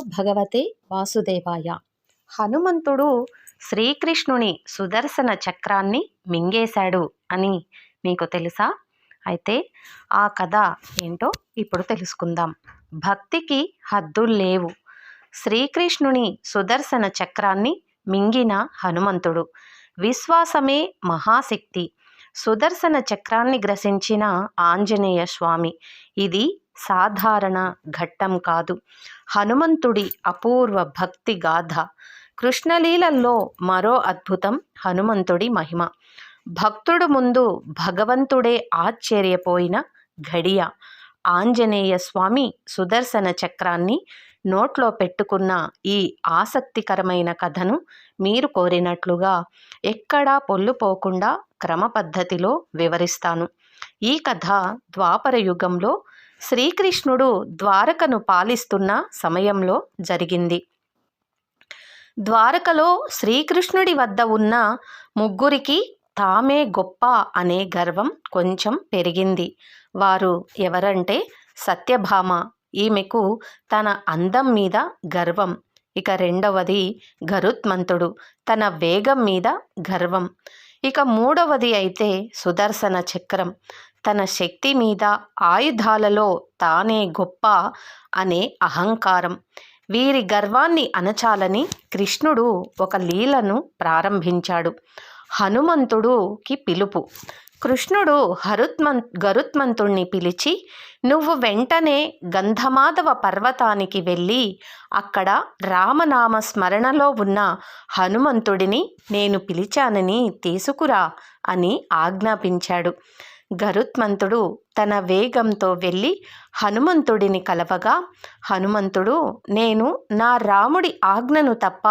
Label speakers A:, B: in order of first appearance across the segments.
A: భగవతే వాసుదేవాయ. హనుమంతుడు శ్రీకృష్ణుని సుదర్శన చక్రాన్ని మింగేశాడు అని మీకు తెలుసా? అయితే ఆ కథ ఏంటో ఇప్పుడు తెలుసుకుందాం. భక్తికి హద్దులు లేవు. శ్రీకృష్ణుని సుదర్శన చక్రాన్ని మింగిన హనుమంతుడు విశ్వాసమే మహాశక్తి. సుదర్శన చక్రాన్ని గ్రసించిన ఆంజనేయ స్వామి. ఇది సాధారణ ఘట్టం కాదు. హనుమంతుడి అపూర్వ భక్తి గాథ. కృష్ణలీలల్లో మరో అద్భుతం హనుమంతుడి మహిమ. భక్తుడు ముందు భగవంతుడే ఆశ్చర్యపోయిన ఘడియ. ఆంజనేయ స్వామి సుదర్శన చక్రాన్ని నోట్లో పెట్టుకున్న ఈ ఆసక్తికరమైన కథను మీరు కోరినట్లుగా ఎక్కడా పొల్లుపోకుండా క్రమ పద్ధతిలో వివరిస్తాను. ఈ కథ ద్వాపర యుగంలో శ్రీకృష్ణుడు ద్వారకను పాలిస్తున్న సమయంలో జరిగింది. ద్వారకలో శ్రీకృష్ణుడి వద్ద ఉన్న ముగ్గురికి తామే గొప్ప అనే గర్వం కొంచెం పెరిగింది. వారు ఎవరంటే సత్యభామ. ఈమెకు తన అందం మీద గర్వం. ఇక రెండవది గరుత్మంతుడు. తన వేగం మీద గర్వం. ఇక మూడవది అయితే సుదర్శన చక్రం. తన శక్తి మీద ఆయుధాలలో తానే గొప్ప అనే అహంకారం. వీరి గర్వాన్ని అణచాలని కృష్ణుడు ఒక లీలను ప్రారంభించాడు. హనుమంతుడుకి పిలుపు. కృష్ణుడు హరుత్మన్ గరుత్మంతుణ్ణి పిలిచి నువ్వు వెంటనే గంధమాధవ పర్వతానికి వెళ్ళి అక్కడ రామనామ స్మరణలో ఉన్న హనుమంతుడిని నేను పిలిచానని తీసుకురా అని ఆజ్ఞాపించాడు. గరుత్మంతుడు తన వేగంతో వెళ్ళి హనుమంతుడిని కలవగా హనుమంతుడు నేను నా రాముడి ఆజ్ఞను తప్ప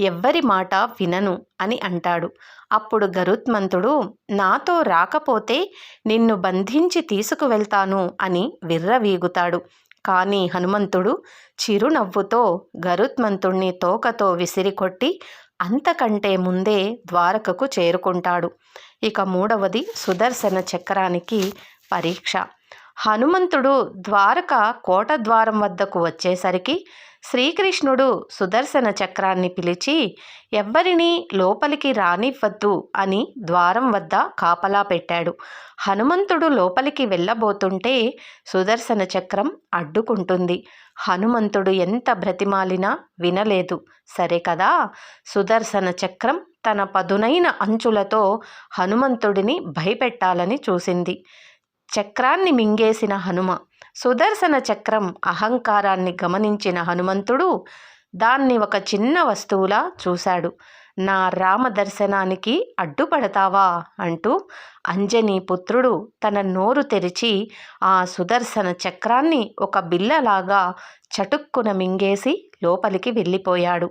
A: ఎవ్వరి మాట వినను అని అంటాడు. అప్పుడు గరుత్మంతుడు నాతో రాకపోతే నిన్ను బంధించి తీసుకువెళ్తాను అని విర్రవీగుతాడు. కానీ హనుమంతుడు చిరునవ్వుతో గరుత్మంతుణ్ణి తోకతో విసిరికొట్టి అంతకంటే ముందే ద్వారకకు చేరుకుంటాడు. ఇక మూడవది సుదర్శన చక్రానికి పరీక్ష. హనుమంతుడు ద్వారక కోట ద్వారం వద్దకు వచ్చేసరికి శ్రీకృష్ణుడు సుదర్శన చక్రాన్ని పిలిచి ఎవ్వరినీ లోపలికి రానివ్వద్దు అని ద్వారం వద్ద కాపలా పెట్టాడు. హనుమంతుడు లోపలికి వెళ్ళబోతుంటే సుదర్శన చక్రం అడ్డుకుంటుంది. హనుమంతుడు ఎంత బ్రతిమాలినా వినలేదు. సరే కదా సుదర్శన చక్రం తన పదునైన అంచులతో హనుమంతుడిని భయపెట్టాలని చూసింది. చక్రాన్ని మింగేసిన హనుమ సుదర్శన చక్రం అహంకారాన్ని గమనించిన హనుమంతుడు దాన్ని ఒక చిన్న వస్తువులా చూశాడు. నా రామ దర్శనానికి అడ్డుపడతావా? అంటూ అంజనీ పుత్రుడు తన నోరు తెరిచి ఆ సుదర్శన చక్రాన్ని ఒక బిల్లలాగా చటుక్కున మింగేసి లోపలికి వెళ్ళిపోయాడు.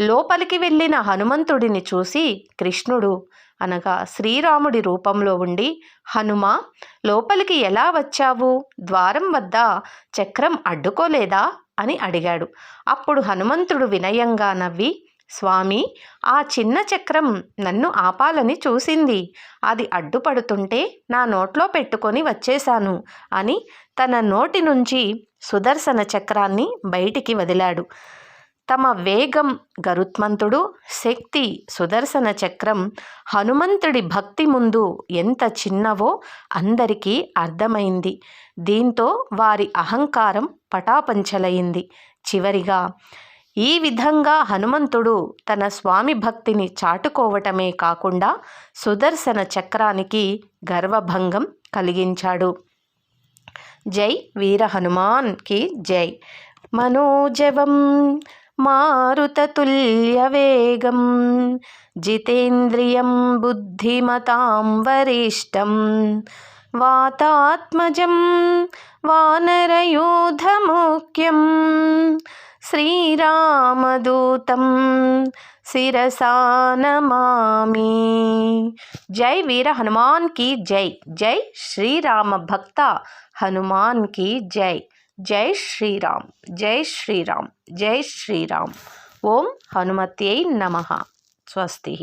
A: లోపలికి వెళ్ళిన హనుమంతుడిని చూసి కృష్ణుడు అనగా శ్రీరాముడి రూపంలో ఉండి హనుమ లోపలికి ఎలా వచ్చావు? ద్వారం వద్ద చక్రం అడ్డుకోలేదా? అని అడిగాడు. అప్పుడు హనుమంతుడు వినయంగా నవ్వి స్వామి ఆ చిన్న చక్రం నన్ను ఆపాలని చూసింది. అది అడ్డుపడుతుంటే నా నోట్లో పెట్టుకొని వచ్చేశాను అని తన నోటి నుంచి సుదర్శన చక్రాన్ని బయటికి వదిలాడు. తమ వేగం గరుత్మంతుడు శక్తి సుదర్శన చక్రం హనుమంతుడి భక్తి ముందు ఎంత చిన్నవో అందరికీ అర్థమైంది. దీంతో వారి అహంకారం పటాపంచలయింది చివరిగా ఈ విధంగా హనుమంతుడు తన స్వామి భక్తిని చాటుకోవటమే కాకుండా సుదర్శన చక్రానికి గర్వభంగం కలిగించాడు. జై వీర హనుమాన్కి జై. మనోజవం. మారుతతుల్యవేగం జితేంద్రియం బుద్ధిమతాం వరిష్టం వాతాత్మజం వానరయూధముఖ్యం శ్రీరామదూతం శిరసా నమామి జై వీర హనుమాన్ की जय जय श्री राम भक्त हनुमान की जय జై శ్రీరామ్ జై శ్రీరామ్ జై శ్రీరామ్ ఓం హనుమత్యై నమ స్వస్తి